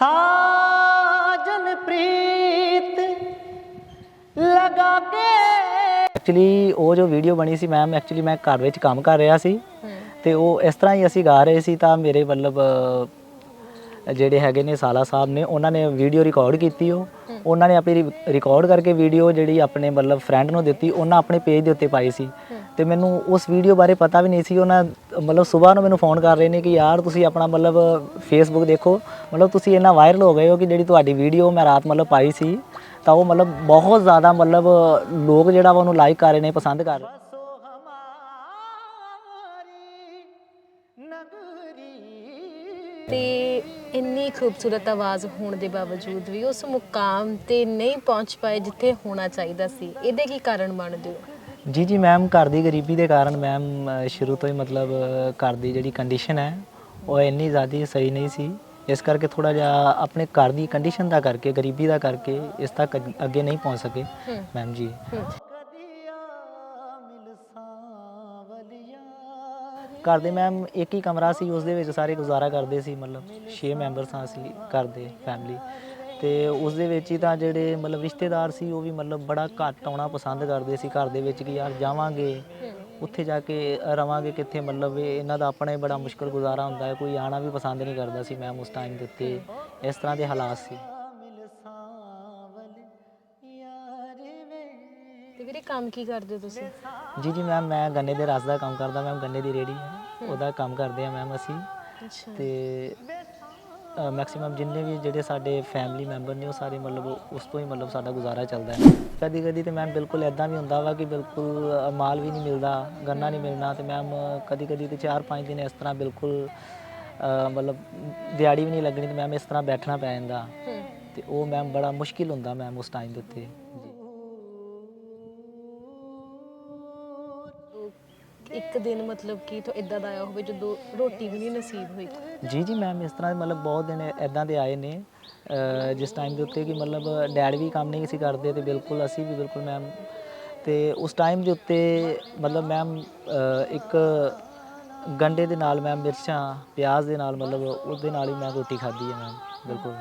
ਸਾਜਨ ਪ੍ਰੀਤ ਲਗਾ ਕੇ। ਐਕਚੁਅਲੀ ਉਹ ਜੋ ਵੀਡੀਓ ਬਣੀ ਸੀ ਮੈਮ ਐਕਚੁਅਲੀ ਮੈਂ ਘਰ ਵਿੱਚ ਕੰਮ ਕਰ ਰਿਹਾ ਸੀ ਤੇ ਉਹ ਇਸ ਤਰ੍ਹਾਂ ਹੀ ਅਸੀਂ ਗਾ ਰਹੇ ਸੀ ਤਾਂ ਮੇਰੇ ਮਤਲਬ ਜਿਹੜੇ ਹੈਗੇ ਨੇ ਸਾਲਾ ਸਾਹਿਬ ਨੇ, ਉਹਨਾਂ ਨੇ ਵੀਡੀਓ ਰਿਕਾਰਡ ਕੀਤੀ ਉਹ। ਉਹਨਾਂ ਨੇ ਆਪਣੀ ਰਿਕਾਰਡ ਕਰਕੇ ਵੀਡੀਓ ਜਿਹੜੀ ਆਪਣੇ ਮਤਲਬ ਫਰੈਂਡ ਨੂੰ ਦਿੱਤੀ, ਉਹਨਾਂ ਆਪਣੇ ਪੇਜ ਦੇ ਉੱਤੇ ਪਾਈ ਸੀ। ਤੇ ਮੈਨੂੰ ਉਸ ਵੀਡੀਓ ਬਾਰੇ ਪਤਾ ਵੀ ਨਹੀਂ ਸੀ। ਉਹਨਾਂ ਮਤਲਬ ਸਵੇਰ ਨੂੰ ਮੈਨੂੰ ਫੋਨ ਕਰ ਰਹੇ ਨੇ ਕਿ ਯਾਰ ਤੁਸੀਂ ਆਪਣਾ ਮਤਲਬ ਫੇਸਬੁੱਕ ਦੇਖੋ। ਮਤਲਬ ਤੁਸੀਂ ਇੰਨਾ ਵਾਇਰਲ ਹੋ ਗਏ ਹੋ ਕਿ ਜਿਹੜੀ ਤੁਹਾਡੀ ਵੀਡੀਓ ਮੈਂ ਰਾਤ ਮਤਲਬ ਪਾਈ ਸੀ ਤਾਂ ਉਹ ਮਤਲਬ ਬਹੁਤ ਜ਼ਿਆਦਾ ਮਤਲਬ ਲੋਕ ਜਿਹੜਾ ਵਾ ਉਹਨੂੰ ਲਾਈਕ ਕਰ ਰਹੇ ਨੇ ਪਸੰਦ ਕਰ ਰਹੇ ਤੇ ਇੰਨੀ ਖੂਬਸੂਰਤ ਆਵਾਜ਼ ਹੋਣ ਦੇ ਬਾਵਜੂਦ ਵੀ ਉਸ ਮੁਕਾਮ ਤੇ ਨਹੀਂ ਪਹੁੰਚ ਪਾਏ ਜਿੱਥੇ ਹੋਣਾ ਚਾਹੀਦਾ ਸੀ। ਇਹਦੇ ਕੀ ਕਾਰਨ ਮੰਨਦੇ ਹੋ? ਜੀ ਜੀ ਮੈਮ ਘਰ ਦੀ ਗਰੀਬੀ ਦੇ ਕਾਰਨ ਮੈਮ ਅ, ਸ਼ੁਰੂ ਤੋਂ ਹੀ ਮਤਲਬ ਅ, ਘਰ ਦੀ ਜਿਹੜੀ ਕੰਡੀਸ਼ਨ ਹੈ ਉਹ ਇੰਨੀ ਜ਼ਿਆਦਾ ਸਹੀ ਨਹੀਂ ਸੀ ਇਸ ਕਰਕੇ ਥੋੜਾ ਜਿਹਾ ਆਪਣੇ ਘਰ ਦੀ ਕੰਡੀਸ਼ਨ ਦਾ ਕਰਕੇ ਗਰੀਬੀ ਦਾ ਕਰਕੇ ਇਸ ਤੱਕ ਅੱਗ- ਅੱਗੇ ਨਹੀਂ ਪਹੁੰਚ ਸਕੇ ਹੂੰ। ਮੈਮ ਜੀ। ਘਰ ਦੇ ਮੈਮ ਇੱਕ ਹੀ ਕਮਰਾ ਸੀ ਉਸ ਦੇ ਵਿੱਚ ਸਾਰੇ ਗੁਜ਼ਾਰਾ ਕਰਦੇ ਸੀ ਮਤਲਬ 6 ਮੈਂਬਰ ਸਾਂ ਅਸੀਂ ਘਰ ਦੇ ਫੈਮਿਲੀ ਤੇ ਉਸ ਦੇ ਵਿੱਚ ਹੀ ਤਾਂ ਜਿਹੜੇ ਮਤਲਬ ਰਿਸ਼ਤੇਦਾਰ ਸੀ ਉਹ ਵੀ ਮਤਲਬ ਬੜਾ ਘੱਟ ਆਉਣਾ ਪਸੰਦ ਕਰਦੇ ਸੀ ਘਰ ਦੇ ਵਿੱਚ ਕਿ ਯਾਰ ਜਾਵਾਂਗੇ ਉੱਥੇ ਜਾ ਕੇ ਰਵਾਂਗੇ ਕਿੱਥੇ? ਮਤਲਬ ਇਹ ਇਹਨਾਂ ਦਾ ਆਪਣਾ ਹੀ ਬੜਾ ਮੁਸ਼ਕਲ ਗੁਜ਼ਾਰਾ ਹੁੰਦਾ ਹੈ ਕੋਈ ਆਣਾ ਵੀ ਪਸੰਦ ਨਹੀਂ ਕਰਦਾ ਸੀ ਮੈਮ ਉਸ ਟਾਈਮ ਦੇ ਉੱਤੇ। ਇਸ ਤਰ੍ਹਾਂ ਦੇ ਹਾਲਾਤ ਸੀ। ਤੇ ਵੀਰੇ ਕੰਮ ਕੀ ਕਰਦੇ ਹੋ ਤੁਸੀਂ? ਜੀ ਜੀ ਮੈਮ ਮੈਂ ਗੰਨੇ ਦੇ ਰਸ ਦਾ ਕੰਮ ਕਰਦਾ ਮੈਮ ਗੰਨੇ ਦੀ ਰੇੜੀ ਹੈ ਉਹਦਾ ਕੰਮ ਕਰਦੇ ਆ ਮੈਮ ਅਸੀਂ। ਤੇ ਮੈਕਸਿਮਮ ਜਿੰਨੇ ਵੀ ਜਿਹੜੇ ਸਾਡੇ ਫੈਮਿਲੀ ਮੈਂਬਰ ਨੇ ਉਹ ਸਾਰੇ ਮਤਲਬ ਉਸ ਤੋਂ ਹੀ ਮਤਲਬ ਸਾਡਾ ਗੁਜ਼ਾਰਾ ਚੱਲਦਾ ਹੈ। ਕਦੀ ਕਦੀ ਤੇ ਮੈਮ ਬਿਲਕੁਲ ਐਦਾਂ ਵੀ ਹੁੰਦਾ ਵਾ ਕਿ ਬਿਲਕੁਲ ਮਾਲ ਵੀ ਨਹੀਂ ਮਿਲਦਾ ਗੰਨਾ ਨਹੀਂ ਮਿਲਣਾ ਤੇ ਮੈਮ ਕਦੀ ਕਦੀ ਤੇ 4-5 ਦਿਨ ਇਸ ਤਰ੍ਹਾਂ ਬਿਲਕੁਲ ਮਤਲਬ ਦਿਹਾੜੀ ਵੀ ਨਹੀਂ ਲੱਗਣੀ ਤੇ ਮੈਮ ਇਸ ਤਰ੍ਹਾਂ ਬੈਠਣਾ ਪੈ ਜਾਂਦਾ। ਤੇ ਉਹ ਮੈਮ ਬੜਾ ਮੁਸ਼ਕਿਲ ਹੁੰਦਾ ਮੈਮ ਉਸ ਟਾਈਮ ਦੇ ਉੱਤੇ। ਇੱਕ ਦਿਨ ਮਤਲਬ ਕਿ ਤੋਂ ਇਦਾਂ ਦਾ ਆਇਆ ਹੋਵੇ ਜਦੋਂ ਰੋਟੀ ਵੀ ਨਹੀਂ ਨਸੀਬ ਹੋਈ। ਜੀ ਜੀ ਮੈਮ ਇਸ ਤਰ੍ਹਾਂ ਮਤਲਬ ਬਹੁਤ ਦਿਨ ਐਦਾਂ ਦੇ ਆਏ ਨੇ ਜਿਸ ਟਾਈਮ ਦੇ ਉੱਤੇ ਕਿ ਮਤਲਬ ਡੈਡ ਵੀ ਕੰਮ ਨਹੀਂ ਸੀ ਕਰਦੇ ਤੇ ਬਿਲਕੁਲ ਅਸੀਂ ਵੀ ਬਿਲਕੁਲ ਮੈਮ ਤੇ ਉਸ ਟਾਈਮ ਦੇ ਉੱਤੇ ਮਤਲਬ ਮੈਮ ਇੱਕ ਗੰਡੇ ਦੇ ਨਾਲ ਮੈਮ ਮਿਰਚਾਂ, ਪਿਆਜ਼ ਦੇ ਨਾਲ ਮਤਲਬ ਉਹਦੇ ਨਾਲ ਹੀ ਮੈਂ ਰੋਟੀ ਖਾਧੀ ਹੈ ਮੈਮ ਬਿਲਕੁਲ।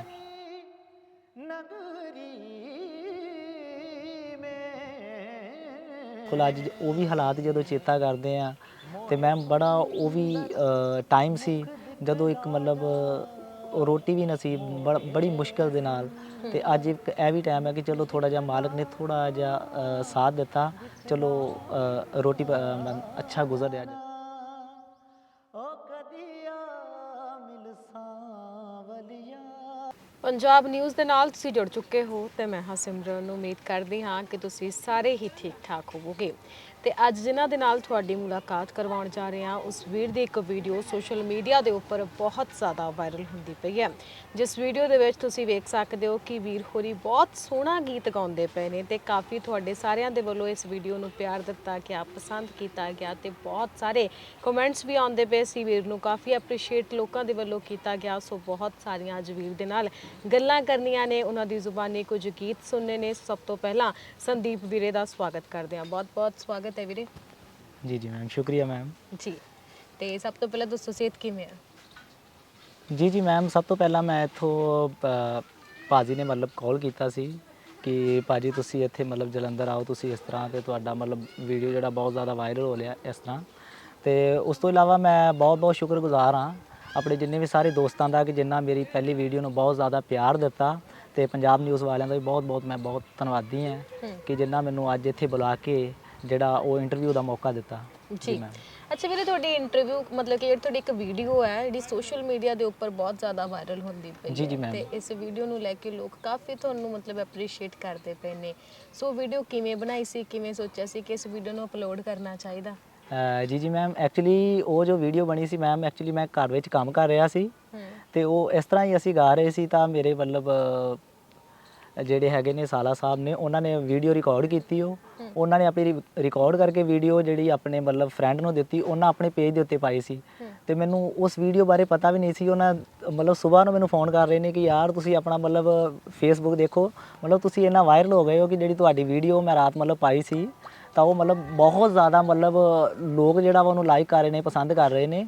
ਕੋਲ ਅੱਜ ਉਹ ਵੀ ਹਾਲਾਤ ਜਦੋਂ ਚੇਤਾ ਕਰਦੇ ਆ, ਤੇ ਮੈਮ ਬੜਾ ਉਹ ਵੀ ਟਾਈਮ ਸੀ ਜਦੋਂ ਇੱਕ ਮਤਲਬ ਰੋਟੀ ਵੀ ਨਸੀਬ ਬੜ- ਬੜੀ ਮੁਸ਼ਕਲ ਦੇ ਨਾਲ, ਤੇ ਅੱਜ ਇੱਕ ਇਹ ਵੀ ਟਾਈਮ ਹੈ ਕਿ ਚਲੋ ਥੋੜਾ ਜਿਹਾ ਮਾਲਕ ਨੇ ਥੋੜਾ ਜਿਹਾ ਸਾਥ ਦਿੱਤਾ, ਚਲੋ ਰੋਟੀ ਅੱਛਾ ਗੁਜ਼ਰ ਰਿਹਾ ਜੀ ਪੰਜਾਬ ਨਿਊਜ਼ ਦੇ ਨਾਲ ਤੁਸੀਂ ਜੁੜ ਚੁੱਕੇ ਹੋ ਤੇ ਮੈਂ ਹਾਂ ਸਿਮਰਨ। ਉਮੀਦ ਕਰਦੀ ਹਾਂ ਕਿ ਤੁਸੀਂ ਸਾਰੇ ਹੀ ਠੀਕ ਠਾਕ ਹੋਵੋਗੇ। ਤੇ ਅੱਜ ਜਿਨ੍ਹਾਂ ਦੇ ਨਾਲ ਤੁਹਾਡੀ ਮੁਲਾਕਾਤ ਕਰਵਾਉਣ ਜਾ ਰਹੇ ਹਾਂ, ਉਸ ਵੀਰ ਦੀ ਇੱਕ ਵੀਡੀਓ ਸੋਸ਼ਲ ਮੀਡੀਆ ਦੇ ਉੱਪਰ ਬਹੁਤ ਜ਼ਿਆਦਾ ਵਾਇਰਲ ਹੁੰਦੀ ਪਈ ਹੈ। ਜਿਸ ਵੀਡੀਓ ਦੇ ਵਿੱਚ ਤੁਸੀਂ ਵੇਖ ਸਕਦੇ ਹੋ ਕਿ ਵੀਰ ਹੋਰੀ ਬਹੁਤ ਸੋਹਣਾ ਗੀਤ ਗਾਉਂਦੇ ਪਏ ਨੇ ਤੇ ਕਾਫੀ ਤੁਹਾਡੇ ਸਾਰਿਆਂ ਦੇ ਵੱਲੋਂ ਇਸ ਵੀਡੀਓ ਨੂੰ ਪਿਆਰ ਦਿੱਤਾ ਗਿਆ, ਪਸੰਦ ਕੀਤਾ ਗਿਆ ਤੇ ਬਹੁਤ ਸਾਰੇ ਕਮੈਂਟਸ ਵੀ ਆਉਂਦੇ ਪਏ ਸੀ ਵੀਰ ਨੂੰ। ਕਾਫੀ ਐਪਰੀਸ਼ੀਏਟ ਲੋਕਾਂ ਦੇ ਵੱਲੋਂ ਕੀਤਾ ਗਿਆ, ਸੋ ਬਹੁਤ ਸਾਰੀਆਂ ਅੱਜ ਵੀਰ ਦੇ ਨਾਲ ਗੱਲਾਂ ਕਰਨੀਆਂ ਨੇ। ਉਹਨਾਂ ਦੀ ਜ਼ੁਬਾਨੀ ਕੁਝ ਗੀਤ ਸੁਣਨੇ ਨੇ। ਸਭ ਤੋਂ ਪਹਿਲਾਂ ਸੰਦੀਪ ਵੀਰੇ ਦਾ ਸਵਾਗਤ ਕਰਦੇ ਹਾਂ। ਬਹੁਤ ਬਹੁਤ ਸਵਾਗਤ ਹੈ ਵੀਰੇ। ਜੀ ਜੀ ਮੈਮ ਸ਼ੁਕਰੀਆ ਮੈਮ ਜੀ ਤੇ ਸਭ ਤੋਂ ਪਹਿਲਾਂ ਦੱਸੋ ਸਿਹਤ ਕਿਵੇਂ ਹੈ ਜੀ ਜੀ ਮੈਮ ਸਭ ਤੋਂ ਪਹਿਲਾਂ ਮੈਂ ਇੱਥੋਂ ਅ, ਭਾਜੀ ਨੇ ਮਤਲਬ ਕਾਲ ਕੀਤਾ ਸੀ ਕਿ ਭਾਜੀ ਤੁਸੀਂ ਇੱਥੇ ਮਤਲਬ ਜਲੰਧਰ ਆਓ ਤੁਸੀਂ ਇਸ ਤਰ੍ਹਾਂ ਤੇ ਤੁਹਾਡਾ ਮਤਲਬ ਵੀਡੀਓ ਜਿਹੜਾ ਬਹੁਤ ਜ਼ਿਆਦਾ ਵਾਇਰਲ ਹੋ ਲਿਆ ਇਸ ਤਰ੍ਹਾਂ। ਤੇ ਉਸ ਤੋਂ ਇਲਾਵਾ ਮੈਂ ਬਹੁਤ ਬਹੁਤ ਸ਼ੁਕਰਗੁਜ਼ਾਰ ਹਾਂ ਆਪਣੇ ਜਿੰਨੇ ਵੀ ਸਾਰੇ ਦੋਸਤਾਂ ਦਾ ਕਿ ਜਿਨ੍ਹਾਂ ਮੇਰੀ ਪਹਿਲੀ ਵੀਡੀਓ ਨੂੰ ਬਹੁਤ ਜ਼ਿਆਦਾ ਪਿਆਰ ਦਿੱਤਾ ਤੇ ਪੰਜਾਬ ਨਿਊਜ਼ ਵਾਲਿਆਂ ਦਾ ਵੀ ਬਹੁਤ ਬਹੁਤ ਮੈਂ ਬਹੁਤ ਧੰਨਵਾਦੀ ਹਾਂ ਹੂੰ। ਕਿ ਜਿਨ੍ਹਾਂ ਮੈਨੂੰ ਅੱਜ ਇੱਥੇ ਬੁਲਾ ਕੇ ਜਿਹੜਾ ਉਹ ਇੰਟਰਵਿਊ ਦਾ ਮੌਕਾ ਦਿੱਤਾ। ਜੀ। ਮੈਮ ਅੱਛਾ ਵੀਰੇ ਤੁਹਾਡੀ ਇੰਟਰਵਿਊ ਮਤਲਬ ਕਿ ਜਿਹੜੀ ਤੁਹਾਡੀ ਇੱਕ ਵੀਡੀਓ ਹੈ ਜਿਹੜੀ ਸੋਸ਼ਲ ਮੀਡੀਆ ਦੇ ਉੱਪਰ ਬਹੁਤ ਜ਼ਿਆਦਾ ਵਾਇਰਲ ਹੁੰਦੀ ਪਈ ਜੀ, ਜੀ, ਹੈ ma'am। ਤੇ ਇਸ ਵੀਡੀਓ ਨੂੰ ਲੈ ਕੇ ਲੋਕ ਕਾਫੀ ਤੁਹਾਨੂੰ ਮਤਲਬ ਐਪਰੀਸ਼ੀਏਟ ਕਰਦੇ ਪਏ ਨੇ। ਸੋ ਵੀਡੀਓ ਕਿਵੇਂ ਬਣਾਈ ਸੀ ਕਿਵੇਂ ਸੋਚਿਆ ਸੀ ਕਿ ਇਸ ਵੀਡੀਓ ਨੂੰ ਅਪਲੋਡ ਕਰਨਾ ਚਾਹੀਦਾ? ਜੀ ਜੀ ਮੈਮ ਐਕਚੁਅਲੀ ਉਹ ਜੋ ਵੀਡੀਓ ਬਣੀ ਸੀ ਮੈਮ ਐਕਚੁਅਲੀ ਮੈਂ ਘਰ ਵਿੱਚ ਕੰਮ ਕਰ ਰਿਹਾ ਸੀ। ਤੇ ਉਹ ਇਸ ਤਰ੍ਹਾਂ ਹੀ ਅਸੀਂ ਗਾ ਰਹੇ ਸੀ ਤਾਂ ਮੇਰੇ ਮਤਲਬ ਜਿਹੜੇ ਹੈਗੇ ਨੇ ਸਾਲਾ ਸਾਹਿਬ ਨੇ, ਉਹਨਾਂ ਨੇ ਵੀਡੀਓ ਰਿਕਾਰਡ ਕੀਤੀ ਉਹ। ਉਹਨਾਂ ਨੇ ਆਪਣੀ ਰਿਕਾਰਡ ਕਰਕੇ ਵੀਡੀਓ ਜਿਹੜੀ ਆਪਣੇ ਮਤਲਬ ਫਰੈਂਡ ਨੂੰ ਦਿੱਤੀ, ਉਹਨਾਂ ਆਪਣੇ ਪੇਜ ਦੇ ਉੱਤੇ ਪਾਈ ਸੀ। ਹੂੰ। ਤੇ ਮੈਨੂੰ ਉਸ ਵੀਡੀਓ ਬਾਰੇ ਪਤਾ ਵੀ ਨਹੀਂ ਸੀ, ਉਹਨਾਂ ਮਤਲਬ ਸਵੇਰ ਨੂੰ ਮੈਨੂੰ ਫੋਨ ਕਰ ਰਹੇ ਨੇ ਕਿ ਯਾਰ ਤੁਸੀਂ ਆਪਣਾ ਮਤਲਬ ਫੇਸਬੁੱਕ ਦੇਖੋ। ਮਤਲਬ ਤੁਸੀਂ ਇੰਨਾ ਵਾਇਰਲ ਹੋ ਗਏ ਹੋ ਕਿ ਜਿਹੜੀ ਤੁਹਾਡੀ ਵੀਡੀਓ ਮੈਂ ਰਾਤ ਮਤਲਬ ਪਾਈ ਸੀ। ਤਾਂ ਉਹ ਮਤਲਬ ਬਹੁਤ ਜ਼ਿਆਦਾ ਮਤਲਬ ਲੋਕ ਜਿਹੜਾ ਵਾ ਉਹਨੂੰ ਲਾਈਕ ਕਰ ਰਹੇ ਨੇ ਪਸੰਦ ਕਰ ਰਹੇ ਨੇ।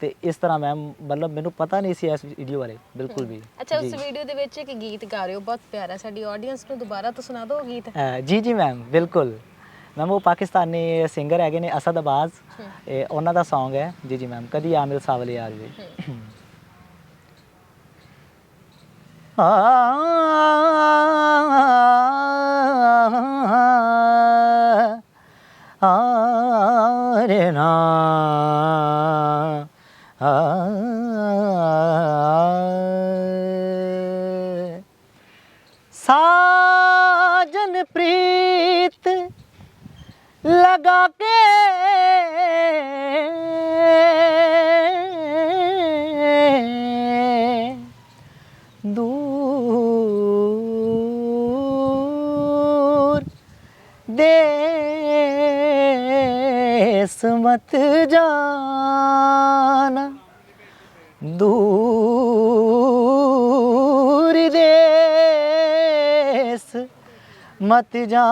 ਤੇ ਇਸ ਤਰ੍ਹਾਂ ਮੈਮ ਮਤਲਬ ਮੈਨੂੰ ਪਤਾ ਨਹੀਂ ਸੀ ਇਸ ਵੀਡੀਓ ਬਾਰੇ ਬਿਲਕੁਲ ਵੀ। ਅੱਛਾ ਉਸ ਜੀ। ਵੀਡੀਓ ਦੇ ਵਿੱਚ ਇੱਕ ਗੀਤ ਗਾ ਰਹੇ ਹੋ ਬਹੁਤ ਪਿਆਰਾ ਸਾਡੀ ਆਡੀਅנס ਨੂੰ ਦੁਬਾਰਾ ਤੋਂ ਸੁਣਾ ਦਿਓ ਗੀਤ। ਜੀ ਜੀ ਮੈਮ ਬਿਲਕੁਲ। ਮੈਮ ਉਹ ਪਾਕਿਸਤਾਨੀ ਸਿੰਗਰ ਹੈਗੇ ਨੇ ਅਸਦ। ਇਹ ਉਹਨਾਂ ਦਾ Song ਹੈ। ਜੀ ਜੀ ਮੈਮ ਕਦੀ ਆਮਿਲ ਸਾਵਲੇ ਆ ਜਾਵੇ। ਆ ਰੇ ਨਾ किस्मत जाना दूर देश मत जाना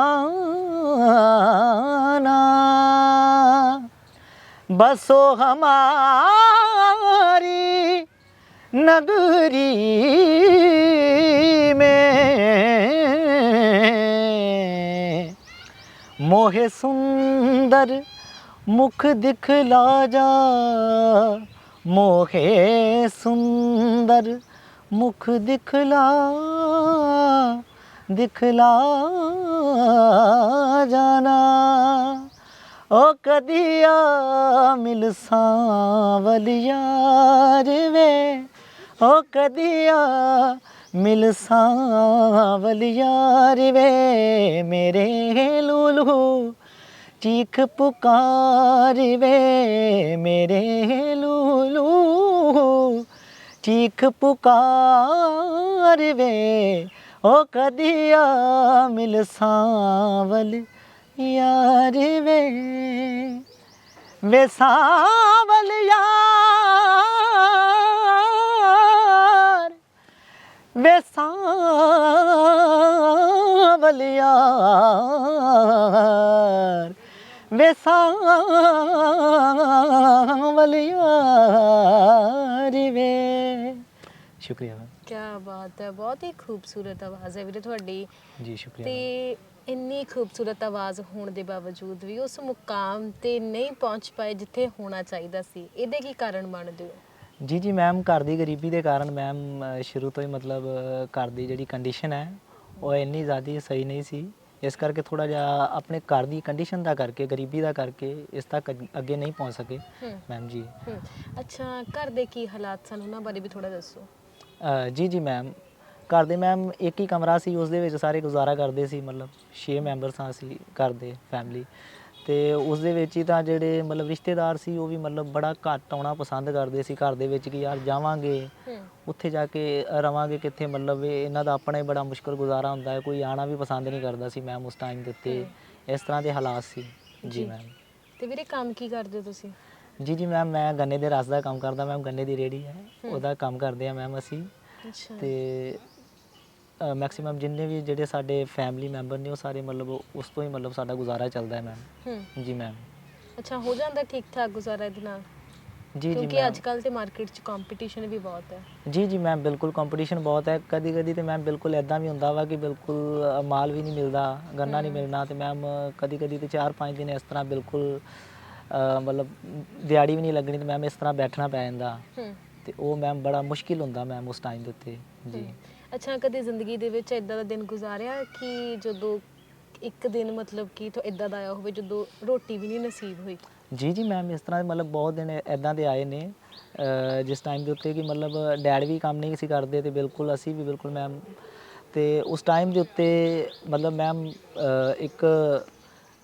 बसो हमारी नगरी में मोहे सुंदर ਮੁਖ ਦਿਖਲਾ ਜਾ। ਮੋਹੇ ਸੁੰਦਰ ਮੁਖ ਦਿਖਲਾ ਦਿਖਲਾ ਜਾਣਾ। ਓ ਕਦੀਆ ਮਿਲ ਸਾਵਲਿਆ ਵੇ। ਓ ਕਦੀਆ ਮਿਲ ਸਾਵਲਿਆ ਵੇ। ਮੇਰੇ ਲੂਲੂ ਚੀਖ ਪੁਕਾਰ ਵੇ ਮੇਰੇ ਲੂਲੂ ਚੀਖ ਪੁਕਾਰ ਵੇ ਓ ਕਦੀਆ ਮਿਲ ਸਾਵਲ ਯਾਰ ਵੇ ਵੇ ਸਾਵਲ ਯਾਰ ਵੇ ਸਾਵਲ ਯਾਰ ਵੇ ਸਾਂਵਲਿਆ ਰਿਵੇ ਸ਼ੁਕਰੀਆ ਮੈਮ। ਕੀ ਬਾਤ ਹੈ ਬਹੁਤ ਹੀ ਖੂਬਸੂਰਤ ਆਵਾਜ਼ ਹੈ ਵੀਰੇ ਤੁਹਾਡੀ। ਜੀ ਸ਼ੁਕਰੀਆ ਤੇ ਇੰਨੀ ਖੂਬਸੂਰਤ ਆਵਾਜ਼ ਹੋਣ ਦੇ ਬਾਵਜੂਦ ਵੀ ਉਸ ਮੁਕਾਮ ਤੇ ਨਹੀਂ ਪਹੁੰਚ ਪਾਏ ਜਿੱਥੇ ਹੋਣਾ ਚਾਹੀਦਾ ਸੀ ਇਹਦੇ ਕੀ ਕਾਰਨ ਬਣਦੇ ਹੋ? ਜੀ ਜੀ ਮੈਮ ਘਰ ਦੀ ਗਰੀਬੀ ਦੇ ਕਾਰਨ ਮੈਮ ਸ਼ੁਰੂ ਤੋਂ ਹੀ ਮਤਲਬ ਘਰ ਦੀ ਜਿਹੜੀ ਕੰਡੀਸ਼ਨ ਹੈ ਉਹ ਇੰਨੀ ਜ਼ਿਆਦਾ ਸਹੀ ਨਹੀਂ ਸੀ। ਇਸ ਕਰਕੇ ਥੋੜਾ ਜਿਹਾ ਆਪਣੇ ਘਰ ਦੀ ਕੰਡੀਸ਼ਨ ਦਾ ਕਰਕੇ ਗਰੀਬੀ ਦਾ ਕਰਕੇ ਇਸ ਤੱਕ ਅੱਗ- ਅੱਗੇ ਨਹੀਂ ਪਹੁੰਚ ਸਕੇ। ਹੂੰ। ਮੈਮ ਜੀ। ਹੂੰ। ਅੱਛਾ ਘਰ ਦੇ ਕੀ ਹਾਲਾਤ ਸਨ? ਉਹਨਾਂ ਬਾਰੇ ਵੀ ਥੋੜਾ ਦੱਸੋ। ਅ, ਜੀ ਜੀ ਮੈਮ ਘਰ ਦੇ ਮੈਮ ਇੱਕ ਹੀ ਕਮਰਾ ਸੀ ਉਸ ਦੇ ਵਿੱਚ ਸਾਰੇ ਗੁਜ਼ਾਰਾ ਕਰਦੇ ਸੀ ਮਤਲਬ 6 ਮੈਂਬਰ ਸਾਂ ਅਸੀਂ ਘਰ ਦੇ ਫੈਮਿਲੀ ਤੇ ਉਸ ਦੇ ਵਿੱਚ ਹੀ ਤਾਂ ਜਿਹੜੇ ਮਤਲਬ ਰਿਸ਼ਤੇਦਾਰ ਸੀ ਉਹ ਵੀ ਮਤਲਬ ਬੜਾ ਘੱਟ ਆਉਣਾ ਪਸੰਦ ਕਰਦੇ ਸੀ ਘਰ ਦੇ ਵਿੱਚ ਕਿ ਯਾਰ ਜਾਵਾਂਗੇ ਉੱਥੇ ਜਾ ਕੇ ਰਵਾਂਗੇ ਕਿੱਥੇ? ਮਤਲਬ ਇਹ ਇਹਨਾਂ ਦਾ ਆਪਣਾ ਹੀ ਬੜਾ ਮੁਸ਼ਕਲ ਗੁਜ਼ਾਰਾ ਹੁੰਦਾ ਹੈ ਕੋਈ ਆਣਾ ਵੀ ਪਸੰਦ ਨਹੀਂ ਕਰਦਾ ਸੀ ਮੈਮ ਉਸ ਟਾਈਮ ਦੇ ਉੱਤੇ। ਇਸ ਤਰ੍ਹਾਂ ਦੇ ਹਾਲਾਤ ਸੀ। ਜੀ। ਜੀ ਮੈਮ ਤੇ ਵੀਰੇ ਕੰਮ ਕੀ ਕਰਦੇ ਹੋ ਤੁਸੀਂ? ਜੀ ਜੀ ਮੈਮ ਮੈਂ ਗੰਨੇ ਦੇ ਰਸ ਦਾ ਕੰਮ ਕਰਦਾ ਮੈਮ ਗੰਨੇ ਦੀ ਰੇੜੀ ਹੈ ਉਹਦਾ ਕੰਮ ਕਰਦੇ ਆ ਮੈਮ ਅਸੀਂ। ਅੱਛਾ। ਤੇ ਮੈਕਸਿਮਮ ਜਿੰਨੇ ਵੀ ਜਿਹੜੇ ਸਾਡੇ ਫੈਮਿਲੀ ਮੈਂਬਰ ਨੇ ਉਹ ਸਾਰੇ ਮਤਲਬ ਉਸ ਤੋਂ ਹੀ ਮਤਲਬ ਸਾਡਾ ਗੁਜ਼ਾਰਾ ਚੱਲਦਾ ਹੈ ਮੈਮ ਹੂੰ। ਜੀ ਮੈਮ ਅੱਛਾ ਹੋ ਜਾਂਦਾ ਠੀਕ ਠਾਕ ਗੁਜ਼ਾਰਾ ਇਹਦੇ ਨਾਲ? ਜੀ ਜੀ ਕਿਉਂਕਿ ਅੱਜ ਕੱਲ ਤੇ ਮਾਰਕੀਟ 'ਚ ਕੰਪੀਟੀਸ਼ਨ ਵੀ ਬਹੁਤ ਹੈ। ਜੀ ਜੀ ਮੈਮ ਬਿਲਕੁਲ ਕੰਪੀਟੀਸ਼ਨ ਬਹੁਤ ਹੈ। ਕਦੀ ਕਦੀ ਤੇ ਮੈਮ ਬਿਲਕੁਲ ਐਦਾਂ ਵੀ ਹੁੰਦਾ ਵਾ ਕਿ ਬਿਲਕੁਲ ਅ, ਮਾਲ ਵੀ ਨਹੀਂ ਮਿਲਦਾ ਗੰਨਾ ਨਹੀਂ ਮਿਲਣਾ ਤੇ ਮੈਮ ਕਦੀ ਕਦੀ ਤੇ 4-5 ਦਿਨ ਇਸ ਤਰ੍ਹਾਂ ਬਿਲਕੁਲ ਅ, ਮਤਲਬ ਦਿਹਾੜੀ ਵੀ ਨਹੀਂ ਲੱਗਣੀ ਤੇ ਮੈਮ ਇਸ ਤਰ੍ਹਾਂ ਬੈਠਣਾ ਪੈ ਜਾਂਦਾ। ਹੂੰ। ਤੇ ਉਹ ਮੈਮ ਬੜਾ ਮੁਸ਼ਕਿਲ ਹੁੰਦਾ ਮੈਮ ਉਸ ਟਾਈਮ ਦੇ ਉੱਤੇ। ਜੀ। ਅੱਛਾ ਕਦੇ ਜ਼ਿੰਦਗੀ ਦੇ ਵਿੱਚ ਇਦਾਂ ਦਾ ਦਿਨ ਗੁਜ਼ਾਰਿਆ ਕਿ ਜਦੋਂ ਇੱਕ ਦਿਨ ਮਤਲਬ ਕਿ ਤੋਂ ਇਦਾਂ ਦਾ ਆਇਆ ਹੋਵੇ ਜਦੋਂ ਰੋਟੀ ਵੀ ਨਹੀਂ ਨਸੀਬ ਹੋਈ? ਜੀ ਜੀ ਮੈਮ ਇਸ ਤਰ੍ਹਾਂ ਦੇ ਮਤਲਬ ਬਹੁਤ ਦਿਨ ਐਦਾਂ ਦੇ ਆਏ ਨੇ। ਜਿਸ ਟਾਈਮ ਦੇ ਉੱਤੇ ਕਿ ਮਤਲਬ ਡੈਡ ਵੀ ਕੰਮ ਨਹੀਂ ਸੀ ਕਰਦੇ ਤੇ ਬਿਲਕੁਲ ਅਸੀਂ ਵੀ ਬਿਲਕੁਲ ਮੈਮ ਤੇ ਉਸ ਟਾਈਮ ਦੇ ਉੱਤੇ ਮਤਲਬ ਮੈਮ ਇੱਕ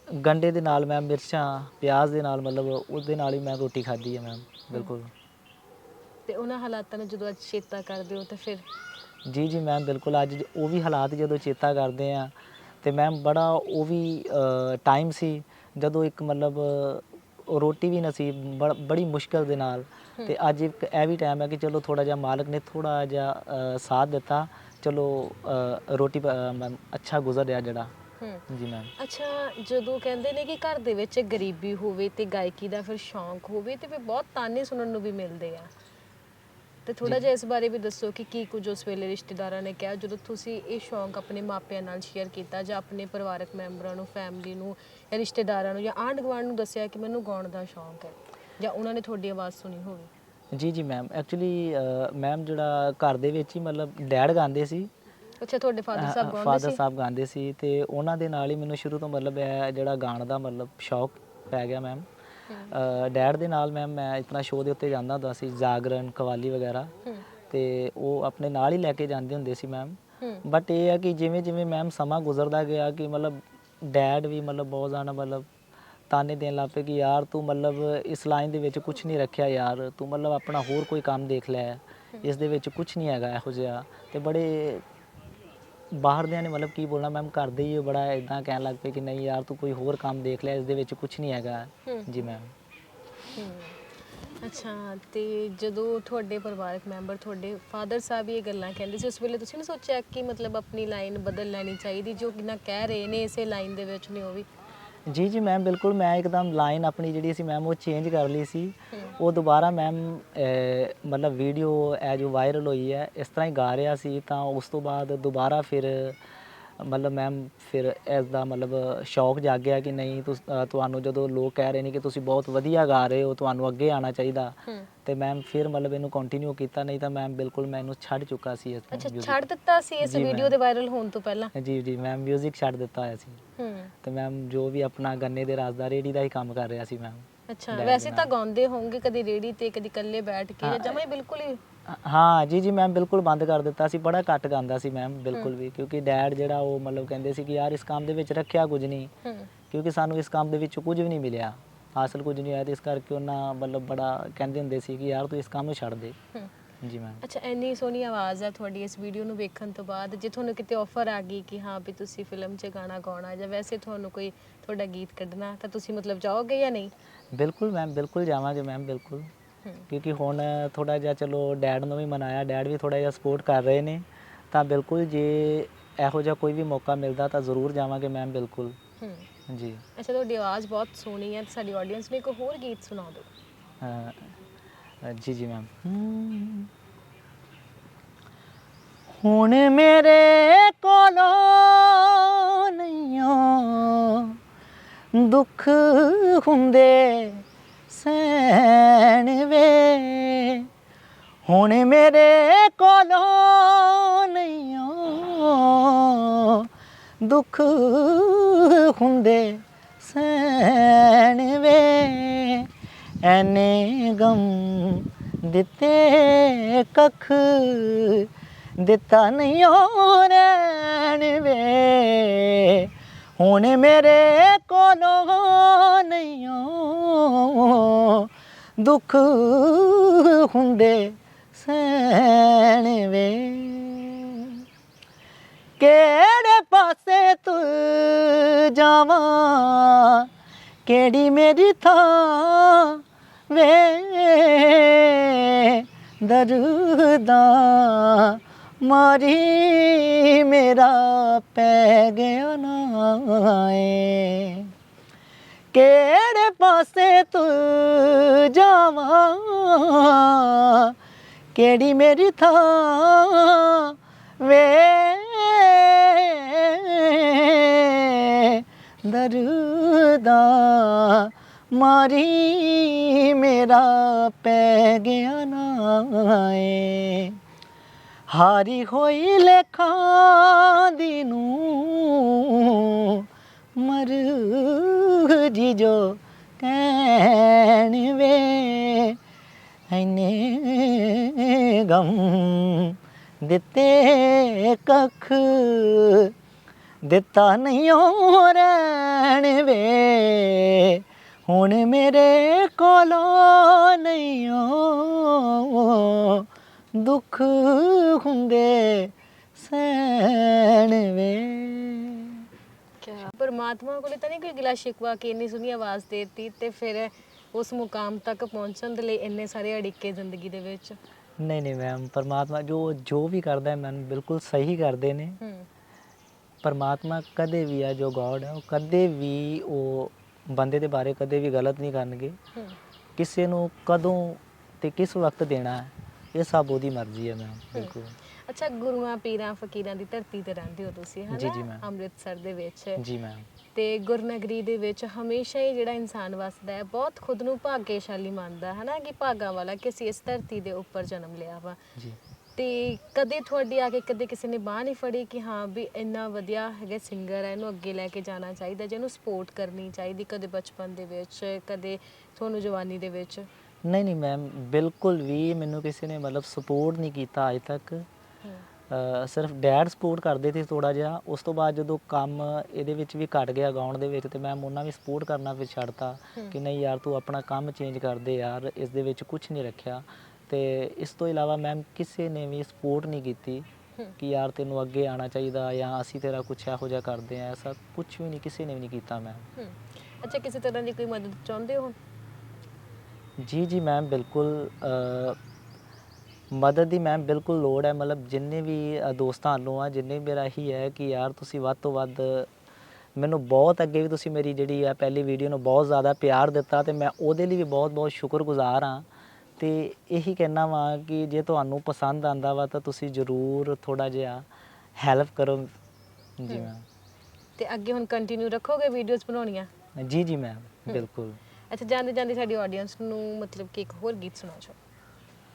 ਗੰਡੇ ਦੇ ਨਾਲ ਮੈਮ ਮਿਰਚਾਂ ਪਿਆਜ਼ ਦੇ ਨਾਲ ਮਤਲਬ ਉਹਦੇ ਨਾਲ ਹੀ ਮੈਂ ਰੋਟੀ ਖਾਧੀ ਹੈ ਮੈਮ ਬਿਲਕੁਲ। ਤੇ ਉਹਨਾਂ ਹਾਲਾਤਾਂ ਨੂੰ ਜਦੋਂ ਅੱਜ ਚੇਤਾ ਕਰਦੇ ਹੋ ਤਾਂ ਫਿਰ ਜੀ ਜੀ ਮੈਮ ਬਿਲਕੁਲ ਅੱਜ ਉਹ ਵੀ ਹਾਲਾਤ ਜਦੋਂ ਚੇਤਾ ਕਰਦੇ ਆ ਤੇ ਮੈਮ ਬੜਾ ਉਹ ਵੀ ਟਾਈਮ ਸੀ ਜਦੋਂ ਇੱਕ ਮਤਲਬ ਰੋਟੀ ਵੀ ਨਸੀਬ ਬੜ- ਮੁਸ਼ਕਲ ਦੇ ਨਾਲ ਤੇ ਅੱਜ ਇੱਕ ਇਹ ਵੀ ਟਾਈਮ ਹੈ ਕਿ ਚਲੋ ਥੋੜਾ ਜਿਹਾ ਮਾਲਕ ਨੇ ਥੋੜਾ ਜਿਹਾ ਸਾਥ ਦਿੱਤਾ ਚਲੋ ਰੋਟੀ ਮੈਮ ਅੱਛਾ ਗੁਜ਼ਰ ਰਿਹਾ ਜਿਹੜਾ। ਜੀ ਮੈਮ ਅੱਛਾ ਜਦੋਂ ਕਹਿੰਦੇ ਨੇ ਕਿ ਘਰ ਦੇ ਵਿੱਚ ਗਰੀਬੀ ਹੋਵੇ ਤੇ ਗਾਇਕੀ ਦਾ ਫਿਰ ਸ਼ੌਂਕ ਹੋਵੇ ਤੇ ਫਿਰ ਬਹੁਤ ਤਾਨੇ ਸੁਣਨ ਨੂੰ ਵੀ ਮਿਲਦੇ ਆ। ਤੇ ਥੋੜਾ ਜਿਹਾ ਇਸ ਬਾਰੇ ਵੀ ਦੱਸੋ ਕਿ ਕੀ ਕੁਝ ਉਸ ਵੇਲੇ ਰਿਸ਼ਤੇਦਾਰਾਂ ਨੇ ਕਿਹਾ ਜਦੋਂ ਤੁਸੀਂ ਇਹ ਸ਼ੌਂਕ ਆਪਣੇ ਮਾਪਿਆਂ ਨਾਲ ਸ਼ੇਅਰ ਕੀਤਾ ਜਾਂ ਆਪਣੇ ਪਰਿਵਾਰਕ ਮੈਂਬਰਾਂ ਨੂੰ ਫੈਮਿਲੀ ਨੂੰ ਜਾਂ ਰਿਸ਼ਤੇਦਾਰਾਂ ਨੂੰ ਜਾਂ ਆਂਢ ਗੁਆਂਢ ਨੂੰ ਦੱਸਿਆ ਕਿ ਮੈਨੂੰ ਗਾਉਣ ਦਾ ਸ਼ੌਂਕ ਹੈ ਜਾਂ ਉਹਨਾਂ ਨੇ ਤੁਹਾਡੀ ਆਵਾਜ਼ ਸੁਣੀ ਹੋਵੇ? ਜੀ ਜੀ ਮੈਮ ਐਕਚੁਅਲੀ ਮੈਮ ਜਿਹੜਾ ਘਰ ਦੇ ਵਿੱਚ ਹੀ ਮਤਲਬ ਡੈਡ ਗਾਉਂਦੇ ਸੀ। ਅੱਛਾ ਤੁਹਾਡੇ ਫਾਦਰ ਸਾਹਿਬ ਗਾਉਂਦੇ ਫਾਦਰ ਸੀ? ਸਾਹਿਬ ਗਾਉਂਦੇ ਸੀ ਤੇ ਉਹਨਾਂ ਦੇ ਨਾਲ ਹੀ ਮੈਨੂੰ ਸ਼ੁਰੂ ਤੋਂ ਮਤਲਬ ਇਹ ਜਿਹੜਾ ਗਾਣ ਦਾ ਮਤਲਬ ਸ਼ੌਕ ਪੈ ਗਿਆ ਮੈਮ ਡੈਡ ਦੇ ਨਾਲ ਮੈਮ ਮੈਂ ਇਤਨਾ ਸ਼ੋਅ ਦੇ ਉੱਤੇ ਜਾਂਦਾ ਹੁੰਦਾ ਸੀ ਜਾਗਰਣ ਕਵਾਲੀ ਵਗੈਰਾ। ਤੇ ਉਹ ਆਪਣੇ ਨਾਲ ਹੀ ਲੈ ਕੇ ਜਾਂਦੇ ਹੁੰਦੇ ਸੀ ਮੈਮ ਬਟ ਇਹ ਹੈ ਕਿ ਜਿਵੇਂ ਜਿਵੇਂ ਮੈਮ ਸਮਾਂ ਗੁਜ਼ਰਦਾ ਗਿਆ ਕਿ ਮਤਲਬ ਡੈਡ ਵੀ ਮਤਲਬ ਬਹੁਤ ਜ਼ਿਆਦਾ ਮਤਲਬ ਤਾਨੇ ਦੇਣ ਲੱਗ ਪਏ ਕਿ ਯਾਰ ਤੂੰ ਮਤਲਬ ਇਸ ਲਾਈਨ ਦੇ ਵਿੱਚ ਕੁਝ ਨਹੀਂ ਰੱਖਿਆ ਯਾਰ ਤੂੰ ਮਤਲਬ ਆਪਣਾ ਹੋਰ ਕੋਈ ਕੰਮ ਦੇਖ ਲੈ। ਇਸ ਦੇ ਵਿੱਚ ਕੁਝ ਨਹੀਂ ਹੈਗਾ ਇਹੋ ਜਿਹਾ। ਤੇ ਬੜੇ ਬਾਹਰ ਦਿਆਂ ਨੇ ਮਤਲਬ ਕੀ ਬੋਲਣਾ ਮੈਮ ਕਰਦੇ ਹੀ ਬੜਾ ਇਦਾਂ ਕਹਿਣ ਲੱਗ ਪਏ ਕਿ ਨਹੀਂ ਯਾਰ ਤੂੰ ਕੋਈ ਹੋਰ ਕੰਮ ਦੇਖ ਲੈ ਇਸ ਦੇ ਵਿੱਚ ਕੁਝ ਨਹੀਂ ਹੈਗਾ। ਜੀ ਮੈਮ ਅੱਛਾ ਤੇ ਜਦੋਂ ਤੁਹਾਡੇ ਪਰਿਵਾਰਕ ਮੈਂਬਰ ਤੁਹਾਡੇ ਫਾਦਰ ਸਾਹਿਬ ਇਹ ਗੱਲਾਂ ਕਹਿੰਦੇ ਸੀ ਉਸ ਵੇਲੇ ਤੁਸੀਂ ਨਹੀਂ ਸੋਚਿਆ ਕਿ ਮਤਲਬ ਆਪਣੀ ਲਾਈਨ ਬਦਲ ਲੈਣੀ ਚਾਹੀਦੀ ਜੋ ਕਿੰਨਾ ਕਹਿ ਰਹੇ ਨੇ ਇਸੇ ਲਾਈਨ ਦੇ ਵਿੱਚ ਨੇ ਉਹ ਵੀ? ਜੀ ਜੀ ਮੈਮ ਬਿਲਕੁਲ ਮੈਂ ਇੱਕਦਮ ਲਾਈਨ ਆਪਣੀ ਜਿਹੜੀ ਸੀ ਮੈਮ ਉਹ ਚੇਂਜ ਕਰ ਲਈ ਸੀ। ਉਹ ਦੁਬਾਰਾ ਮੈਮ ਮਤਲਬ ਵੀਡੀਓ ਐ ਜੋ ਵਾਇਰਲ ਹੋਈ ਹੈ ਇਸ ਤਰ੍ਹਾਂ ਹੀ ਗਾ ਰਿਹਾ ਸੀ ਤਾਂ ਉਸ ਤੋਂ ਬਾਅਦ ਦੁਬਾਰਾ ਫਿਰ ਮਤਲਬ ਮੈਮ ਫਿਰ ਇਸ ਦਾ ਮਤਲਬ ਸ਼ੌਕ ਜਾਗਿਆ ਕਿ ਨਹੀਂ ਤੁਸ- ਅ, ਤੁਹਾਨੂੰ ਜਦੋਂ ਲੋਕ ਕਹਿ ਰਹੇ ਨੇ ਕਿ ਤੁਸੀਂ ਬਹੁਤ ਵਧੀਆ ਗਾ ਰਹੇ ਹੋ ਤੁਹਾਨੂੰ ਅੱਗੇ ਆਉਣਾ ਚਾਹੀਦਾ। ਤੇ ਮੈਮ ਫਿਰ ਮਤਲਬ ਇਹਨੂੰ ਕੰਟੀਨਿਊ ਕੀਤਾ ਨਹੀਂ ਤਾਂ ਮੈਮ ਬਿਲਕੁਲ ਮੈਂ ਇਹਨੂੰ ਛੱਡ ਚੁੱਕਾ ਸੀ ਇਸ ਅੱਛਾ music। ਛੱਡ ਦਿੱਤਾ ਸੀ ਇਸ ਜੀ, ਵੀਡੀਓ ma'am। ਦੇ ਵਾਇਰਲ ਹੋਣ ਤੋਂ ਪਹਿਲਾਂ ਜੀ ਜੀ ਮੈਮ 뮤직 ਛੱਡ ਦਿੱਤਾ ਹੋਇਆ ਸੀ ਹੂੰ ਤੇ ਮੈਮ ਜੋ ਵੀ ਆਪਣਾ ਗੰਨੇ ਦੇ ਰਾਸਦਾ ਰੇੜੀ ਦਾ ਹੀ ਕੰਮ ਕਰ ਰਿਹਾ ਸੀ ਮੈਮ ਅੱਛਾ ਵੈਸੇ ਤਾਂ ਨਾਲ। ਗਾਉਂਦੇ ਹੋਵੋਗੇ ਕਦੀ ਰੇੜੀ ਤੇ ਕਦੀ ਇਕੱਲੇ ਬੈਠ ਕੇ ਜਾਂ ਹਾਂ। ਜਮਾ ਹੀ ਬਿਲਕੁਲ ਹੀ ਹਾਂ ਜੀ ਜੀ ਮੈਮ ਬਿਲਕੁਲ ਬੰਦ ਕਰ ਦਿੱਤਾ ਸੀ ਬੜਾ ਘੱਟ ਗਾਉਂਦਾ ਸੀ ਮੈਮ ਬਿਲਕੁਲ ਵੀ ਕਿਉਂਕਿ ਡੈਡ ਜਿਹੜਾ ਉਹ ਮਤਲਬ ਕਹਿੰਦੇ ਸੀ ਕਿ ਯਾਰ ਇਸ ਕੰਮ ਦੇ ਵਿੱਚ ਰੱਖਿਆ ਕੁਝ ਨਹੀਂ ਹੂੰ। ਕਿਉਂਕਿ ਸਾਨੂੰ ਇਸ ਕੰਮ ਦੇ ਵਿੱਚ ਕੁਝ ਵੀ ਨਹੀਂ ਮਿਲਿਆ ਹਾਸਲ ਕੁਝ ਨਹੀਂ ਹੋਇਆ ਤੇ ਇਸ ਕਰਕੇ ਉਹਨਾਂ ਮਤਲਬ ਬੜਾ ਕਹਿੰਦੇ ਹੁੰਦੇ ਸੀ ਕਿ ਯਾਰ ਤੂੰ ਇਸ ਕੰਮ ਨੂੰ ਛੱਡ ਦੇ। ਹੂੰ। ਜੀ ਮੈਮ ਅੱਛਾ ਇੰਨੀ ਸੋਹਣੀ ਆਵਾਜ਼ ਹੈ ਤੁਹਾਡੀ ਇਸ ਵੀਡੀਓ ਨੂੰ ਵੇਖਣ ਤੋਂ ਬਾਅਦ ਜੇ ਤੁਹਾਨੂੰ ਕਿਤੇ ਆਫਰ ਆ ਗਈ ਕਿ ਹਾਂ ਵੀ ਤੁਸੀਂ ਫਿਲਮ 'ਚ ਗਾਣਾ ਗਾਉਣਾ ਜਾਂ ਵੈਸੇ ਤੁਹਾਨੂੰ ਕੋਈ ਤੁਹਾਡਾ ਗੀਤ ਕੱਢਣਾ ਤਾਂ ਤੁਸੀਂ ਮਤਲਬ ਜਾਓਗੇ ਜਾਂ ਨਹੀਂ? ਬਿਲਕੁਲ ਮੈਮ ਬਿਲਕੁਲ ਜਾਵਾਂਗੇ ਮੈਮ ਬਿਲਕੁਲ। ਕਿਉਂਕਿ ਹੁਣ ਥੋੜਾ ਜਿਹਾ ਚਲੋ ਡੈਡ ਨੂੰ ਵੀ ਮਨਾਇਆ ਡੈਡ ਵੀ ਥੋੜਾ ਜਿਹਾ ਸਪੋਰਟ ਕਰ ਰਹੇ ਨੇ ਤਾਂ ਬਿਲਕੁਲ ਜੇ ਇਹੋ ਜਿਹਾ ਕੋਈ ਵੀ ਮੌਕਾ ਮਿਲਦਾ ਤਾਂ ਜ਼ਰੂਰ ਜਾਵਾਂਗੇ ਮੈਮ ਬਿਲਕੁਲ। ਹੂੰ। ਜੀ। ਅੱਛਾ ਤੁਹਾਡੀ ਆਵਾਜ਼ ਬਹੁਤ ਸੋਹਣੀ ਹੈ ਸਾਡੀ ਆਡੀਅנס ਨੂੰ ਇੱਕ ਹੋਰ ਗੀਤ ਸੁਣਾ ਦਿਓ ਜੀ ਜੀ ਮੈਮ ਹੁਣ ਮੇਰੇ ਕੋਲੋਂ ਨਹੀਂਓ ਦੁੱਖ ਹੁੰਦੇ ਸੈਣ ਵੇ। ਹੁਣ ਮੇਰੇ ਕੋਲੋਂ ਨਹੀਂਓ ਦੁੱਖ ਹੁੰਦੇ ਸੈਣ ਵੇ। ਐਨੇ ਗਮ ਦਿੱਤੇ ਕੱਖ ਦਿੱਤਾ ਨਹੀਂ ਰਹਿਣ ਵੇ। ਹੁਣ ਮੇਰੇ ਕੋਲੋਂ ਨਹੀਂ ਦੁੱਖ ਹੁੰਦੇ ਸੈਣ ਵੇ ਕਿਹੜੇ ਪਾਸੇ ਤੂੰ ਜਾਵਾਂ? ਕਿਹੜੀ ਮੇਰੀ ਥਾਂ ਵੇ? ਦਰਦਾ ਮਾਰੀ ਮੇਰਾ ਪੈ ਗਿਆ ਨਾ ਕਿਹੜੇ ਪਾਸੇ ਤੂੰ ਜਾਵਾਂ? ਕਿਹੜੀ ਮੇਰੀ ਥਾਂ ਵੇ? ਦਰਦਾ ਮਾਰੀ ਮੇਰਾ ਪੈ ਗਿਆ ਨਾ ਹਾਰੀ ਹੋਈ ਲੇਖਾਂ ਦੀ ਨੂੰ ਮਰ ਜੀ ਜੋ ਕਹਿਣ ਵੇ, ਐਨੇ ਗਮ ਦਿੱਤੇ ਕੱਖ ਦਿੱਤਾ ਨਹੀਂ ਰਹਿਣ ਵੇ। ਹੁਣ ਮੇਰੇ ਕੋਲੋਂ ਨਹੀਂ ਦੁੱਖ ਹੁੰਦੇ ਸੈਣ ਵੇ। ਕਿਆ? ਪਰਮਾਤਮਾ ਕੋਲੇ ਤਾਂ ਨਹੀਂ ਕੋਈ ਗਿਲਾ ਸ਼ਿਕਵਾ ਕਿ ਇੰਨੀ ਸੋਹਣੀ ਆਵਾਜ਼ ਦੇਤੀ ਤੇ ਫਿਰ ਉਸ ਮੁਕਾਮ ਤੱਕ ਪਹੁੰਚਣ ਦੇ ਲਈ ਇੰਨੇ ਸਾਰੇ ਅੜਿੱਕੇ ਜ਼ਿੰਦਗੀ ਦੇ ਵਿੱਚ। ਨਹੀਂ ਨਹੀਂ ਮੈਮ ਪਰਮਾਤਮਾ ਜੋ ਜੋ ਵੀ ਕਰਦਾ ਹੈ ਮੈਨੂੰ ਬਿਲਕੁਲ ਸਹੀ ਕਰਦੇ ਨੇ। ਹੂੰ। ਪਰਮਾਤਮਾ ਕਦੇ ਵੀ ਆ ਜੋ ਗੋਡ ਹੈ ਉਹ ਕਦੇ ਵੀ ਉਹ ਬੰਦੇ ਦੇ ਬਾਰੇ ਕਦੇ ਵੀ ਗਲਤ ਨਹੀਂ ਕਰਨਗੇ। ਹੂੰ। ਕਿਸੇ ਨੂੰ ਕਦੋਂ ਤੇ ਕਿਸ ਵਕਤ ਦੇਣਾ ਹੈ? ਇਹ ਸਭ ਉਹਦੀ ਮਰਜ਼ੀ ਹੈ ਮੈਮ ਬਿਲਕੁਲ। ਅੱਛਾ ਗੁਰੂਆਂ ਪੀਰਾਂ ਫਕੀਰਾਂ ਦੀ ਧਰਤੀ ਤੇ ਰਹਿੰਦੇ ਹੋ ਤੁਸੀਂ ਹਨਾ? ਜੀ, ਜੀ ma'am। ਅੰਮ੍ਰਿਤਸਰ ਦੇ ਵਿੱਚ। ਜੀ ਮੈਮ ਤੇ ਗੁਰਨਗਰੀ ਦੇ ਵਿੱਚ ਹਮੇਸ਼ਾ ਹੀ ਜਿਹੜਾ ਇਨਸਾਨ ਵਸਦਾ ਹੈ ਬਹੁਤ ਖੁਦ ਨੂੰ ਭਾਗਿਆਸ਼ਾਲੀ ਮੰਨਦਾ ਹੈ ਨਾ ਕਿ ਭਾਗਾਂ ਵਾਲਾ ਕਿ ਅਸੀਂ ਇਸ ਧਰਤੀ ਦੇ ਉੱਪਰ ਜਨਮ ਲਿਆ ਵਾ। ਜੀ। ਤੇ ਕਦੇ ਤੁਹਾਡੀ ਆ ਕੇ ਕਦੇ ਕਿਸੇ ਨੇ ਬਾਹ ਨਹੀਂ ਫੜੀ ਕਿ ਹਾਂ ਵੀ ਇੰਨਾ ਵਧੀਆ ਹੈਗਾ ਸਿੰਗਰ ਹੈ ਇਹਨੂੰ ਅੱਗੇ ਲੈ ਕੇ ਜਾਣਾ ਚਾਹੀਦਾ ਜਿਹਨੂੰ ਸਪੋਰਟ ਕਰਨੀ ਚਾਹੀਦੀ ਕਦੇ ਬਚਪਨ ਦੇ ਵਿੱਚ ਕਦੇ ਤੁਹਾਨੂੰ ਜਵਾਨੀ ਦੇ ਵਿੱਚ? ਨਹੀਂ ਨਹੀਂ ਮੈਮ ਬਿਲਕੁਲ ਵੀ ਮੈਨੂੰ ਕਿਸੇ ਨੇ ਮਤਲਬ ਸਪੋਰਟ ਨਹੀਂ ਕੀਤਾ ਅਜੇ ਤੱਕ। ਸਿਰਫ ਡੈਡ ਸਪੋਰਟ ਕਰਦੇ ਸੀ ਥੋੜਾ ਜਿਹਾ। ਉਸ ਤੋਂ ਬਾਅਦ ਜਦੋਂ ਕੰਮ ਇਹਦੇ ਵਿੱਚ ਵੀ ਘਟ ਗਿਆ ਗਾਉਣ ਦੇ ਵਿੱਚ ਤੇ ਮੈਂ ਉਹਨਾਂ ਵੀ ਸਪੋਰਟ ਕਰਨਾ ਫਿਰ ਛੱਡਤਾ। ਕਿ ਨਹੀਂ ਯਾਰ ਤੂੰ ਆਪਣਾ ਕੰਮ ਚੇਂਜ ਕਰ ਦੇ ਯਾਰ ਇਸ ਦੇ ਵਿੱਚ ਕੁਝ ਨਹੀਂ ਰੱਖਿਆ। ਤੇ ਇਸ ਤੋਂ ਇਲਾਵਾ ਮੈਮ ਕਿਸੇ ਨੇ ਵੀ ਸਪੋਰਟ ਨਹੀਂ ਕੀਤੀ ਕਿ ਯਾਰ ਤੈਨੂੰ ਅੱਗੇ ਆਉਣਾ ਚਾਹੀਦਾ ਜਾਂ ਅਸੀਂ ਤੇਰਾ ਕੁਝ ਇਹੋ ਜਿਹਾ ਕਰਦੇ ਆ ਐਸਾ ਕੁਝ ਵੀ ਨਹੀਂ ਕਿਸੇ ਨੇ ਵੀ ਨਹੀਂ ਕੀਤਾ ਮੈਮ ਅੱਛਾ ਕਿਸੇ ਤਰ੍ਹਾਂ ਦੀ ਕੋਈ ਮਦਦ ਚਾਹੁੰਦੇ ਹੋ? ਜੀ ਜੀ ਮੈਮ ਬਿਲਕੁਲ ਮਦਦ ਦੀ ਮੈਮ ਬਿਲਕੁਲ ਲੋੜ ਹੈ। ਮਤਲਬ ਜਿੰਨੇ ਵੀ ਦੋਸਤਾਂ ਨੂੰ ਆ ਜਿੰਨੇ ਵੀ ਮੇਰਾ ਇਹੀ ਹੈ ਕਿ ਯਾਰ ਤੁਸੀਂ ਵੱਧ ਤੋਂ ਵੱਧ ਮੈਨੂੰ ਬਹੁਤ ਅੱਗੇ ਵੀ ਤੁਸੀਂ ਮੇਰੀ ਜਿਹੜੀ ਆ ਪਹਿਲੀ ਵੀਡੀਓ ਨੂੰ ਬਹੁਤ ਜ਼ਿਆਦਾ ਪਿਆਰ ਦਿੱਤਾ ਤੇ ਮੈਂ ਉਹਦੇ ਲਈ ਵੀ ਬਹੁਤ ਬਹੁਤ ਸ਼ੁਕਰਗੁਜ਼ਾਰ ਹਾਂ। ਤੇ ਇਹੀ ਕਹਿਣਾ ਵਾਂ ਕਿ ਜੇ ਤੁਹਾਨੂੰ ਪਸੰਦ ਆਂਦਾ ਵਾ ਤਾਂ ਤੁਸੀਂ ਜ਼ਰੂਰ ਥੋੜਾ ਜਿਹਾ ਹੈਲਪ ਕਰੋ। ਜੀ। ਮੈਮ ਤੇ ਅੱਗੇ ਹੁਣ ਕੰਟੀਨਿਊ ਰੱਖੋਗੇ ਵੀਡੀਓਜ਼ ਬਣਾਉਣੀਆਂ? ਜੀ ਜੀ ਮੈਮ ਬਿਲਕੁਲ। ਅੱਛਾ ਜਾਂਦੇ ਜਾਂਦੇ ਸਾਡੀ ਆਡੀਅנס ਨੂੰ ਮਤਲਬ ਕਿ ਇੱਕ ਹੋਰ ਗੀਤ ਸੁਣਾ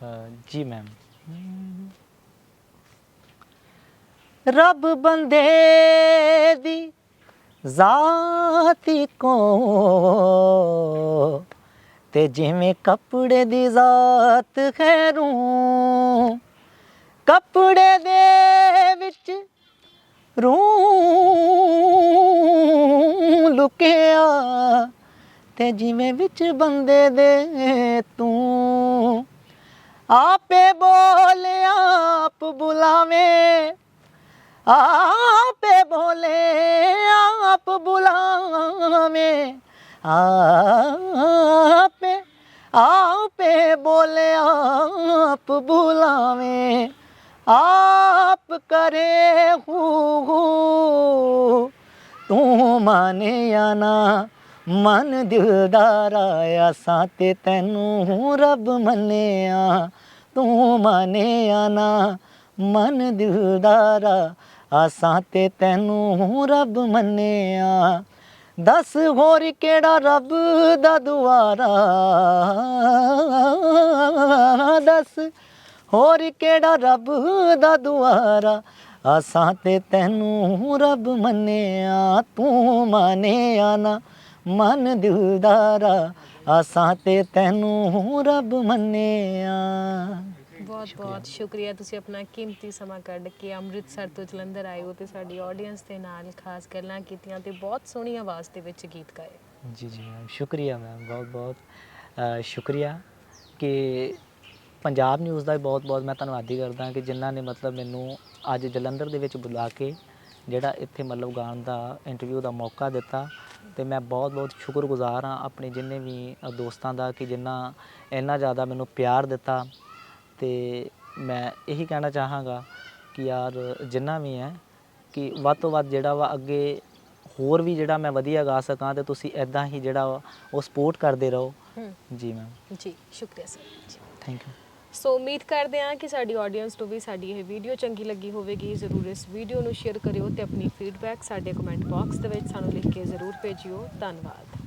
ਅ, ਜੀ ਮੈਮ ਰੱਬ ਬੰਦੇ ਦੀ ਜ਼ਾਤੀ ਕੋ ਤੇ ਜਿਵੇਂ ਕੱਪੜੇ ਦੀ ਜ਼ਾਤ ਖੈਰੂ ਕੱਪੜੇ ਦੇ ਵਿੱਚ ਰੂ ਲੁਕਿਆ ਤੇ ਜਿਵੇਂ ਵਿੱਚ ਬੰਦੇ ਦੇ ਤੂੰ। ਆਪੇ ਬੋਲੇ, ਆਪ ਬੁਲਾਵੇਂ। ਆਪੇ ਬੋਲੇ, ਆਪ ਬੁਲਾਵੇਂ। ਆਪੇ ਆਪੇ ਬੋਲੇ, ਆਪ ਬੁਲਾਵੇ। ਆਪ ਕਰੇ ਹੂ ਹੂ। ਤੂੰ ਮਾਨਿਆ ਨਾ ਮਨ ਦਿਲਦਾਰਾ ਆਸਾਂ ਤੇ ਤੈਨੂੰ ਰੱਬ ਮੰਨਿਆ। ਤੂੰ ਮਾਨਿਆ ਨਾ, ਮਨ ਦਿਲਦਾਰਾ ਆਸਾਂ ਤੇ ਤੈਨੂੰ ਰੱਬ ਮੰਨਿਆ। ਦੱਸ ਹੋਰ ਕਿਹੜਾ ਰੱਬ ਦਾ ਦੁਆਰਾ? ਦੱਸ ਹੋਰ ਕਿਹੜਾ ਰੱਬ ਦਾ ਦੁਆਰਾ? ਆਸਾਂ ਤੇ ਤੈਨੂੰ ਰੱਬ ਮੰਨਿਆ, ਤੂੰ ਮੰਨਿਆ ਨਾ। ਮਨ ਦਿਲਦਾਰਾ ਆਸਾਂ ਤੇ ਤੈਨੂੰ ਰੱਬ ਮੰਨਿਆ। ਬਹੁਤ ਬਹੁਤ ਸ਼ੁਕਰੀਆ। ਤੁਸੀਂ ਆਪਣਾ ਕੀਮਤੀ ਸਮਾਂ ਕੱਢ ਕੇ ਅੰਮ੍ਰਿਤਸਰ ਤੋਂ ਜਲੰਧਰ ਆਏ ਹੋ ਤੇ ਸਾਡੀ ਆਡੀਅנס ਦੇ ਨਾਲ ਖਾਸ ਗੱਲਾਂ ਕੀਤੀਆਂ ਤੇ ਬਹੁਤ ਸੋਹਣੀ ਆਵਾਜ਼ ਦੇ ਵਿੱਚ ਗੀਤ ਗਾਏ। ਜੀ ਜੀ ਮੈਮ। ਸ਼ੁਕਰੀਆ ਮੈਮ। ਬਹੁਤ ਬਹੁਤ ਸ਼ੁਕਰੀਆ ਕਿ ਪੰਜਾਬ ਨਿਊਜ਼ ਦਾ ਬਹੁਤ ਬਹੁਤ ਮੈਂ ਧੰਨਵਾਦੀ ਕਰਦਾ ਕਿ ਜਿਨ੍ਹਾਂ ਨੇ ਮਤਲਬ ਮੈਨੂੰ ਅੱਜ ਜਲੰਧਰ ਦੇ ਵਿੱਚ ਬੁਲਾ ਕੇ ਜਿਹੜਾ ਇੱਥੇ ਮਤਲਬ ਗਾਣ ਦਾ ਇੰਟਰਵਿਊ ਦਾ ਮੌਕਾ ਦਿੱਤਾ ਤੇ ਮੈਂ ਬਹੁਤ ਬਹੁਤ ਸ਼ੁਕਰਗੁਜ਼ਾਰ ਹਾਂ ਆਪਣੇ ਜਿੰਨੇ ਵੀ ਦੋਸਤਾਂ ਦਾ ਕਿ ਜਿਨ੍ਹਾਂ ਇੰਨਾ ਜ਼ਿਆਦਾ ਮੈਨੂੰ ਪਿਆਰ ਦਿੱਤਾ ਤੇ ਮੈਂ ਇਹੀ ਕਹਿਣਾ ਚਾਹਾਂਗਾ ਕਿ ਯਾਰ ਜਿੰਨਾ ਵੀ ਹੈ ਕਿ ਵੱਧ ਤੋਂ ਵੱਧ ਜਿਹੜਾ ਵਾ ਅੱਗੇ ਹੋਰ ਵੀ ਜਿਹੜਾ ਮੈਂ ਵਧੀਆ ਗਾ ਸਕਾਂ ਤੇ ਤੁਸੀਂ ਐਦਾਂ ਹੀ ਜਿਹੜਾ ਉਹ ਸਪੋਰਟ ਕਰਦੇ ਰਹੋ। ਜੀ ਮੈਮ ਜੀ ਸ਼ੁਕਰੀਆ ਸਰ ਜੀ। ਥੈਂਕ ਯੂ ਸੋ ਉਮੀਦ ਕਰਦੇ ਹਾਂ ਕਿ ਸਾਡੀ ਆਡੀਅנס ਨੂੰ ਵੀ ਸਾਡੀ ਇਹ ਵੀਡੀਓ ਚੰਗੀ ਲੱਗੀ ਹੋਵੇਗੀ ਜ਼ਰੂਰ ਇਸ ਵੀਡੀਓ ਨੂੰ ਸ਼ੇਅਰ ਕਰਿਓ ਤੇ ਆਪਣੀ ਫੀਡਬੈਕ ਸਾਡੇ ਕਮੈਂਟ ਬਾਕਸ ਦੇ ਵਿੱਚ ਸਾਨੂੰ ਲਿਖ ਕੇ ਜ਼ਰੂਰ ਭੇਜਿਓ। ਧੰਨਵਾਦ।